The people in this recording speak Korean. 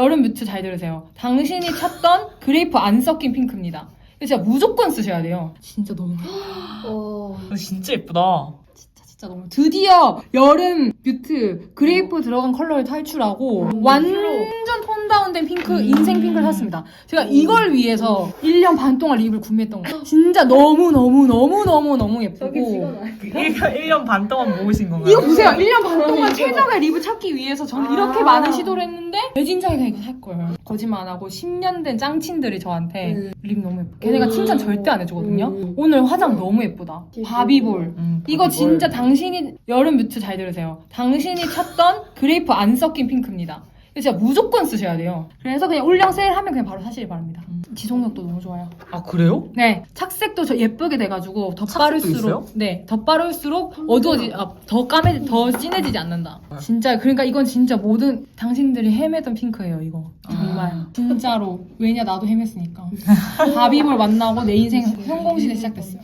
여름 뮤트 잘 들으세요. 당신이 찾던 그레이프 안 섞인 핑크입니다. 이거 진짜 무조건 쓰셔야 돼요. 진짜 너무 어. 근데 진짜 예쁘다. 진짜 진짜 너무 드디어 여름 뮤트 그레이프 들어간 컬러를 탈출하고 톤 다운 된 핑크 인생 핑크를 샀습니다. 제가 이걸 위해서 1년 반 동안 립을 구매했던 거예요. 진짜 너무 너무 너무 너무 너무 저기 예쁘고 찍어놔요. 1년 반 동안 모으신 건가요? 이거 보세요. 1년 반 동안 최적의 립을 찾기 위해서 저는 이렇게 아. 많은 시도를 했는데 배진장이가 이거 살 거예요. 거짓말 안 하고 10년 된 짱친들이 저한테 음. 립 너무 예뻐. 걔네가 칭찬 절대 안 해주거든요. 음. 오늘 화장 너무 예쁘다. 바비볼. 음, 이거 그걸. 진짜 당신이 여름 뮤트 잘 들으세요. 당신이 찾던 그레이프 안 섞인 핑크입니다. 진짜 무조건 쓰셔야 돼요. 그래서 그냥 올영 세일하면 그냥 바로 사시기 바랍니다. 음. 지속력도 너무 좋아요. 아 그래요? 네, 착색도 저 예쁘게 돼가지고 더 착색도 빠를수록 있어요? 네, 더 빠를수록 어두워지, 아, 더 까매, 더 진해지지 않는다. 네. 진짜 그러니까 이건 진짜 모든 당신들이 헤매던 핑크예요, 이거 정말 아. 진짜로 왜냐 나도 헤맸으니까 바비볼 만나고 내 인생 성공시대 시작됐어요.